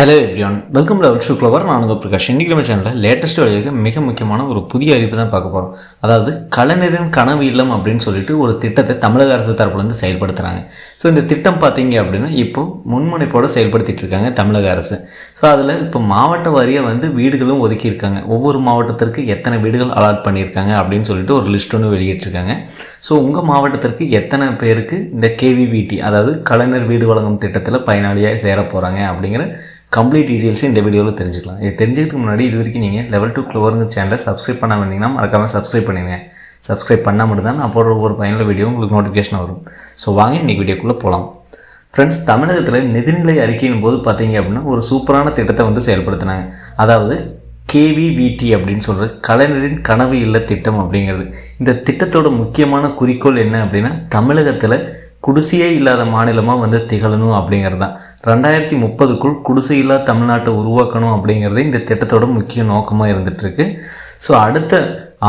Hello everyone welcome to out clever நான் உங்கள் பிரகாஷ். இன்றைக்கி நம்ம சேனலில் லேட்டஸ்ட் வழியாக மிக முக்கியமான ஒரு புதிய அறிவிப்பு தான் பார்க்க போகிறோம் அதாவது கலைஞரின் கனவு இல்லம் அப்படின்னு சொல்லிட்டு ஒரு திட்டத்தை தமிழக அரசு தரப்புலேருந்து செயல்படுத்துகிறாங்க ஸோ இந்த திட்டம் பார்த்தீங்க அப்படின்னா இப்போ முன்முனைப்போடு செயல்படுத்திட்டு இருக்காங்க தமிழக அரசு. ஸோ அதில் இப்போ மாவட்ட வாரியாக வந்து வீடுகளும் ஒதுக்கியிருக்காங்க ஒவ்வொரு மாவட்டத்திற்கு எத்தனை வீடுகள் அலாட் பண்ணியிருக்காங்க அப்படின்னு சொல்லிட்டு ஒரு லிஸ்ட் ஒன்று வெளியிட்டிருக்காங்க. ஸோ உங்கள் மாவட்டத்திற்கு எத்தனை பேருக்கு இந்த கேவிவிடி அதாவது கலைஞர் வீடு வழங்கும் திட்டத்தில் பயனாளியாக சேர போகிறாங்க அப்படிங்கிற கம்ப்ளீட் டீட்டெயில்ஸ் இந்த வீடியோவில் தெரிஞ்சுக்கலாம். இது தெரிஞ்சதுக்கு முன்னாடி இது வரைக்கும் நீங்கள் லெவல் டூ க்ளோவருங்க சேனலை சப்ஸ்கிரைப் பண்ண வந்தீங்கன்னா மறக்காமல் சப்ஸ்கிரைப் பண்ணிடுங்க சப்ஸ்கிரைப் பண்ணால் மட்டும்தான் நான் போடுற ஒவ்வொரு பயனுள்ள வீடியோ உங்களுக்கு நோட்டிஃபிகேஷன் வரும். ஸோ வாங்க இன்றைக்கி வீடியோக்குள்ளே போகலாம் ஃப்ரெண்ட்ஸ் தமிழகத்தில் நிதிநிலை அறிக்கையின் போது பார்த்தீங்க அப்படின்னா ஒரு சூப்பரான திட்டத்தை வந்து செயல்படுத்தினாங்க. அதாவது கேவிவிடி அப்படின்னு சொல்கிற கலைஞரின் கனவு இல்ல திட்டம் அப்படிங்கிறது. இந்த திட்டத்தோட முக்கியமான குறிக்கோள் என்ன அப்படின்னா தமிழகத்தில் குடிசையே இல்லாத மாநிலமாக வந்து திகழணும் அப்படிங்கிறது. தான் ரெண்டாயிரத்தி முப்பதுக்குள் குடிசை இல்லா தமிழ்நாட்டை உருவாக்கணும் அப்படிங்கிறது இந்த திட்டத்தோட முக்கிய நோக்கமாக இருந்துகிட்ருக்கு ஸோ அடுத்த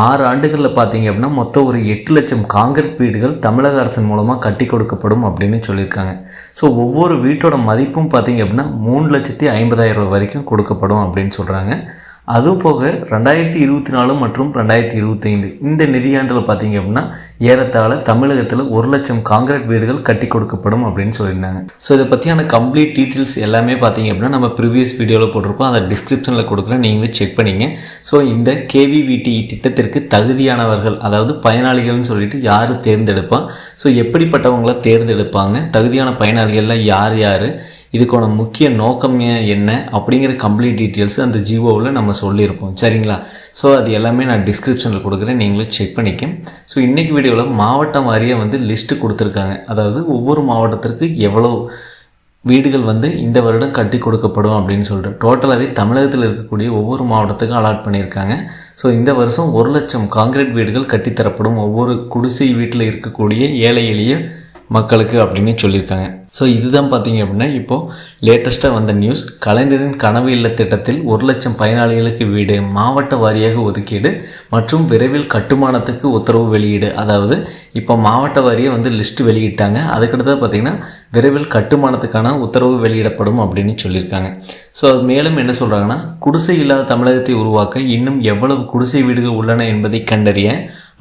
ஆறு ஆண்டுகளில் பார்த்தீங்க அப்படின்னா மொத்தம் ஒரு எட்டு லட்சம் காங்கிரீட் வீடுகள் தமிழக அரசின் மூலமாக கட்டி கொடுக்கப்படும் அப்படின்னு சொல்லியிருக்காங்க. ஸோ ஒவ்வொரு வீட்டோட மதிப்பும் பார்த்தீங்க அப்படின்னா மூணு லட்சத்தி ஐம்பதாயிரம் ரூபாய் வரைக்கும் கொடுக்கப்படும் அப்படின்னு சொல்கிறாங்க அதுவும் போக ரெண்டாயிரத்தி இருபத்தி நாலு மற்றும் ரெண்டாயிரத்தி இருபத்தைந்து இந்த நிதியாண்டில் பார்த்தீங்க அப்படின்னா ஏறத்தாழ தமிழகத்தில் ஒரு லட்சம் காங்கிரீட் வீடுகள் கட்டி கொடுக்கப்படும் அப்படின்னு சொல்லியிருந்தாங்க. ஸோ இதை பற்றியான கம்ப்ளீட் டீட்டெயில்ஸ் எல்லாமே பார்த்தீங்க அப்படின்னா நம்ம ப்ரீவியஸ் வீடியோவில் போட்டிருப்போம் அதை டிஸ்கிரிப்ஷனில் கொடுக்குறேன். நீங்களே செக் பண்ணிங்க. ஸோ இந்த கேவிவிடி திட்டத்திற்கு தகுதியானவர்கள் அதாவது பயனாளிகள்னு சொல்லிட்டு யார் தேர்ந்தெடுப்பா? ஸோ எப்படிப்பட்டவங்கள தேர்ந்தெடுப்பாங்க? தகுதியான பயனாளிகள்லாம் யார் யார்? இதுக்கான முக்கிய நோக்கம் என்ன அப்படிங்கிற கம்ப்ளீட் டீட்டெயில்ஸ் அந்த ஜிஓவில் நம்ம சொல்லியிருப்போம். சரிங்களா? ஸோ அது எல்லாமே நான் டிஸ்கிரிப்ஷனில் கொடுக்குறேன். நீங்களும் செக் பண்ணிக்க. ஸோ இன்றைக்கி வீடியோவில் மாவட்டம் வாரியாக வந்து லிஸ்ட்டு கொடுத்துருக்காங்க. அதாவது ஒவ்வொரு மாவட்டத்திற்கு எவ்வளோ வீடுகள் வந்து இந்த வருடம் கட்டி கொடுக்கப்படும் அப்படின்னு சொல்லிட்டு டோட்டலாகவே தமிழகத்தில் இருக்கக்கூடிய ஒவ்வொரு மாவட்டத்துக்கும் அலாட் பண்ணியிருக்காங்க. ஸோ இந்த வருஷம் ஒரு லட்சம் காங்கிரீட் வீடுகள் கட்டித்தரப்படும். ஒவ்வொரு குடிசை வீட்டில் இருக்கக்கூடிய ஏழை எளிய மக்களுக்கு அப்படின்னு சொல்லியிருக்காங்க. ஸோ இதுதான் பார்த்தீங்க அப்படின்னா இப்போது லேட்டஸ்ட்டாக வந்த நியூஸ் கலைஞரின் கனவு இல்ல திட்டத்தில் ஒரு லட்சம் பயனாளிகளுக்கு வீடு மாவட்ட வாரியாக ஒதுக்கீடு மற்றும் விரைவில் கட்டுமானத்துக்கு உத்தரவு வெளியீடு. அதாவது இப்போ மாவட்ட வாரியாக வந்து லிஸ்ட்டு வெளியிட்டாங்க. அதுக்கடுத்து பார்த்திங்கன்னா விரைவில் கட்டுமானத்துக்கான உத்தரவு வெளியிடப்படும் அப்படின்னு சொல்லியிருக்காங்க. ஸோ அது மேலும் என்ன சொல்கிறாங்கன்னா குடிசை இல்லாத தமிழகத்தை உருவாக்க இன்னும் எவ்வளவு குடிசை வீடுகள் உள்ளன என்பதை கண்டறிய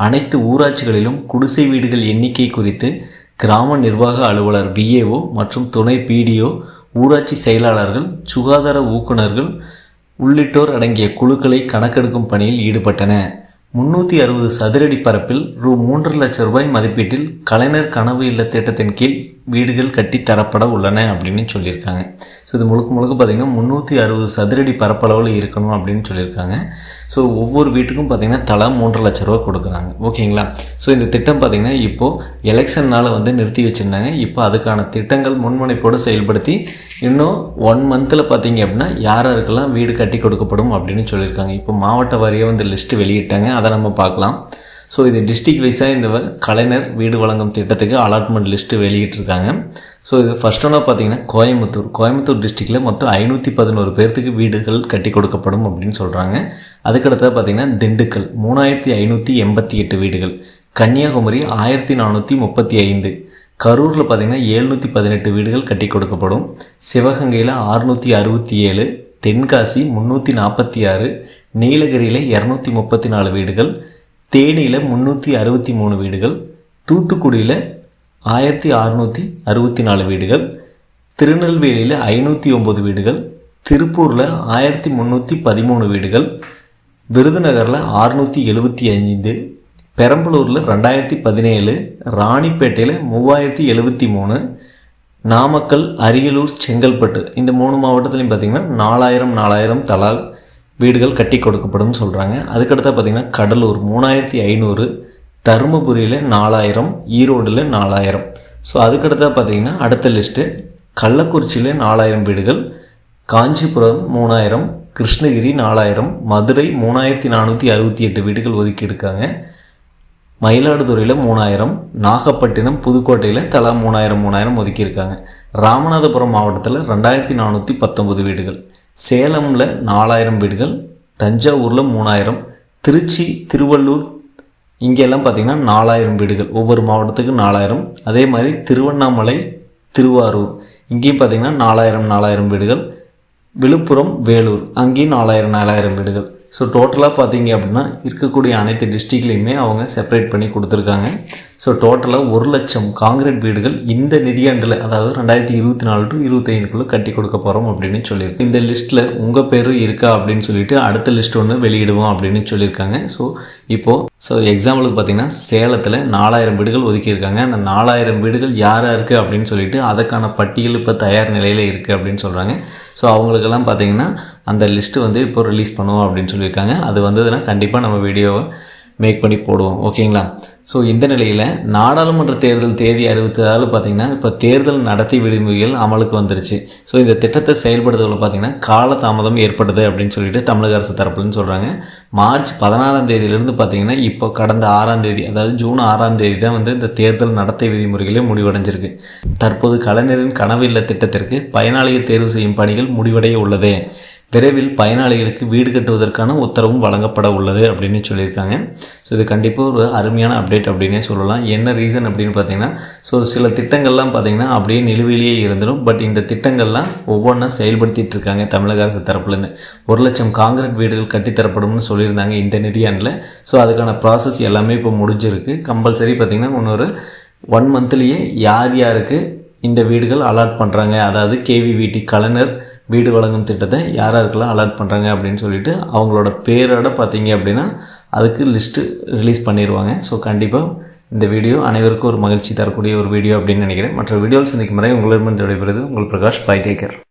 அனைத்து ஊராட்சிகளிலும் குடிசை வீடுகள் எண்ணிக்கை குறித்து கிராம நிர்வாக அலுவலர் பிஏஓ மற்றும் துணை பிடிஓ ஊராட்சி செயலாளர்கள் சுகாதார ஊக்குநர்கள் உள்ளிட்டோர் அடங்கிய குழுக்களை கணக்கெடுக்கும் பணியில் ஈடுபட்டன. முன்னூற்றி அறுபது சதுரடி பரப்பில் ரூ மூன்று லட்சம் ரூபாய் மதிப்பீட்டில் கலைஞர் கனவு இல்ல திட்டத்தின் கீழ் வீடுகள் கட்டி தரப்பட உள்ளன அப்படின்னு சொல்லியிருக்காங்க. ஸோ இது முழுக்க முழுக்க பார்த்திங்கன்னா முந்நூற்றி அறுபது சதுரடி பரப்பளவில் இருக்கணும் அப்படின்னு சொல்லியிருக்காங்க. ஸோ ஒவ்வொரு வீட்டுக்கும் பார்த்திங்கன்னா தலா மூன்று லட்ச ரூபா கொடுக்குறாங்க. ஓகேங்களா ஸோ இந்த திட்டம் பார்த்திங்கன்னா இப்போது எலெக்ஷன்னால் வந்து நிறுத்தி வச்சுருந்தாங்க. இப்போ அதுக்கான திட்டங்கள் முன்முனைப்போடு செயல்படுத்தி இன்னும் ஒன் மந்தில் பார்த்தீங்க அப்படின்னா யார் யாருக்கெல்லாம் வீடு கட்டி கொடுக்கப்படும் அப்படின்னு சொல்லியிருக்காங்க. இப்போ மாவட்ட வாரியாக வந்து லிஸ்ட்டு வெளியிட்டாங்க. அதை நம்ம பார்க்கலாம். ஸோ இது டிஸ்ட்ரிக் வைஸாக இந்த கலைஞர் வீடு வழங்கும் திட்டத்துக்கு அலாட்மெண்ட் லிஸ்ட்டு வெளியிட்டிருக்காங்க. ஸோ இது ஃபஸ்ட் ஒன்றா பார்த்தீங்கன்னா கோயம்புத்தூர். கோயம்புத்தூர் டிஸ்ட்ரிக்டில் மொத்தம் ஐநூற்றி பதினோரு பேர்த்துக்கு வீடுகள் கட்டி கொடுக்கப்படும் அப்படின்னு சொல்கிறாங்க அதுக்கடுத்தது பார்த்திங்கன்னா திண்டுக்கல். மூணாயிரத்தி ஐநூற்றி எண்பத்தி எட்டு வீடுகள். கன்னியாகுமரி ஆயிரத்தி நானூற்றி முப்பத்தி ஐந்து. கரூரில் பார்த்திங்கன்னா எழுநூற்றி பதினெட்டு வீடுகள் கட்டி கொடுக்கப்படும். சிவகங்கையில் அறுநூற்றி அறுபத்தி ஏழு. தென்காசி முந்நூற்றி நாற்பத்தி ஆறு. நீலகிரியில் இரநூத்தி முப்பத்தி நாலு வீடுகள். தேனியில் முந்நூற்றி அறுபத்தி மூணு வீடுகள் தூத்துக்குடியில் ஆயிரத்தி அறுநூற்றி அறுபத்தி நாலு வீடுகள் திருநெல்வேலியில் ஐநூற்றி ஒம்பது வீடுகள் திருப்பூரில் ஆயிரத்தி முந்நூற்றி பதிமூணு வீடுகள் விருதுநகரில் அறுநூற்றி எழுபத்தி ஐந்து பெரம்பலூரில் ரெண்டாயிரத்தி பதினேழு ராணிப்பேட்டையில் மூவாயிரத்தி எழுபத்தி மூணு நாமக்கல் அரியலூர் செங்கல்பட்டு இந்த மூணு மாவட்டத்துலையும் பார்த்திங்கன்னா நாலாயிரம் நாலாயிரம் தலா வீடுகள் கட்டி கொடுக்கப்படும் சொல்கிறாங்க அதுக்கடுத்து பார்த்திங்கன்னா கடலூர் மூணாயிரத்தி ஐநூறு தருமபுரியில் நாலாயிரம் ஈரோடில் நாலாயிரம். ஸோ அதுக்கடுத்தா பார்த்திங்கன்னா அடுத்த லிஸ்ட்டு கள்ளக்குறிச்சியில் நாலாயிரம் வீடுகள் காஞ்சிபுரம் மூணாயிரம் கிருஷ்ணகிரி நாலாயிரம் மதுரை மூணாயிரத்தி நானூற்றி அறுபத்தி எட்டு வீடுகள் ஒதுக்கி எடுக்காங்க மயிலாடுதுறையில் மூணாயிரம் நாகப்பட்டினம் புதுக்கோட்டையில் தலா மூணாயிரம் மூணாயிரம் ஒதுக்கியிருக்காங்க ராமநாதபுரம் மாவட்டத்தில் ரெண்டாயிரத்தி நானூற்றி பத்தொம்பது வீடுகள். சேலமில் நாலாயிரம் வீடுகள் தஞ்சாவூரில் மூணாயிரம் திருச்சி திருவள்ளூர் இங்கெல்லாம் பார்த்திங்கன்னா நாலாயிரம் வீடுகள். ஒவ்வொரு மாவட்டத்துக்கு நாலாயிரம். அதே மாதிரி திருவண்ணாமலை திருவாரூர். இங்கேயும் பார்த்திங்கன்னா நாலாயிரம் நாலாயிரம் வீடுகள். விழுப்புரம் வேலூர். அங்கேயும் நாலாயிரம் நாலாயிரம் வீடுகள். ஸோ டோட்டலாக பார்த்தீங்க அப்படின்னா இருக்கக்கூடிய அனைத்து டிஸ்ட்ரிக்ட்லேயுமே அவங்க செப்பரேட் பண்ணி கொடுத்துருக்காங்க. ஸோ டோட்டலாக ஒரு லட்சம் காங்கிரீட் வீடுகள் இந்த நிதியாண்டில் அதாவது ரெண்டாயிரத்தி இருபத்தி நாலு டு இருபத்தைந்துக்குள்ளே கட்டி கொடுக்க போகிறோம் அப்படின்னு சொல்லியிருக்கு. இந்த லிஸ்ட்டில் உங்கள் பேர் இருக்கா அப்படின்னு சொல்லிட்டு அடுத்த லிஸ்ட் ஒன்று வெளியிடுவோம் அப்படின்னு சொல்லியிருக்காங்க. ஸோ இப்போது ஸோ எக்ஸாம்பிளுக்கு பார்த்தீங்கன்னா சேலத்தில் நாலாயிரம் வீடுகள் ஒதுக்கியிருக்காங்க. அந்த நாலாயிரம் வீடுகள் யாராக இருக்குது அப்படின்னு சொல்லிட்டு அதுக்கான பட்டியல் இப்போ தயார் நிலையில் இருக்குது அப்படின்னு சொல்கிறாங்க ஸோ அவங்களுக்கெல்லாம் பார்த்தீங்கன்னா அந்த லிஸ்ட்டு வந்து இப்போ ரிலீஸ் பண்ணுவோம் அப்படின்னு சொல்லியிருக்காங்க. அது வந்ததுன்னா கண்டிப்பாக நம்ம வீடியோவை மேக் பண்ணி போடுவோம். ஓகேங்களா? ஸோ இந்த நிலையில் நாடாளுமன்ற தேர்தல் தேதி அறிவித்ததால் பார்த்தீங்கன்னா இப்போ தேர்தல் நடத்தி விதிமுறைகள் அமலுக்கு வந்துருச்சு. ஸோ இந்த திட்டத்தை செயல்படுத்துவதில் பார்த்தீங்கன்னா காலதாமதம் ஏற்படுது அப்படின்னு சொல்லிட்டு தமிழக அரசு தரப்புலன்னு சொல்கிறாங்க மார்ச் பதினாறாம் தேதியிலிருந்து பார்த்தீங்கன்னா இப்போ கடந்த ஆறாம் தேதி அதாவது ஜூன் ஆறாம் தேதி தான் வந்து இந்த தேர்தல் நடத்தை விதிமுறைகளே முடிவடைஞ்சிருக்கு. தற்போது கலைஞரின் கனவு இல்ல திட்டத்திற்கு பயனாளியை தேர்வு செய்யும் பணிகள் முடிவடைய உள்ளது. விரைவில் பயனாளிகளுக்கு வீடு கட்டுவதற்கான உத்தரவும் வழங்கப்பட உள்ளது அப்படின்னு சொல்லியிருக்காங்க. ஸோ இது கண்டிப்பாக ஒரு அருமையான அப்டேட் அப்படின்னே சொல்லலாம். என்ன ரீசன் அப்படின்னு பார்த்தீங்கன்னா ஸோ சில திட்டங்கள்லாம் பார்த்தீங்கன்னா அப்படியே நிலுவையிலேயே இருந்துடும் பட் இந்த திட்டங்கள்லாம் ஒவ்வொன்றா செயல்படுத்திட்டு இருக்காங்க தமிழக அரசு தரப்புலேருந்து. ஒரு லட்சம் காங்கிரீட் வீடுகள் கட்டித்தரப்படும்னு சொல்லியிருந்தாங்க இந்த நிதியாண்டில் ஸோ அதுக்கான ப்ராசஸ் எல்லாமே இப்போ முடிஞ்சிருக்கு. கம்பல்சரி பார்த்திங்கன்னா இன்னொரு ஒன் மந்த்லேயே யார் யாருக்கு இந்த வீடுகள் அலாட் பண்ணுறாங்க அதாவது கேவிவிடி கலைஞர் வீடு வழங்கும் திட்டத்தை யார் யாருக்கெல்லாம் அலாட் பண்ணுறாங்க அப்படின்னு சொல்லிட்டு அவங்களோட பேரோட பார்த்தீங்க அப்படின்னா அதுக்கு லிஸ்ட்டு ரிலீஸ் பண்ணிடுவாங்க ஸோ கண்டிப்பாக இந்த வீடியோ அனைவருக்கும் ஒரு மகிழ்ச்சி தரக்கூடிய ஒரு வீடியோ அப்படின்னு நினைக்கிறேன். மற்ற வீடியோவில் சந்திக்கும் முறை உங்களிடமிருந்து விடைபெறுது உங்கள் பிரகாஷ் பை டேக்கர்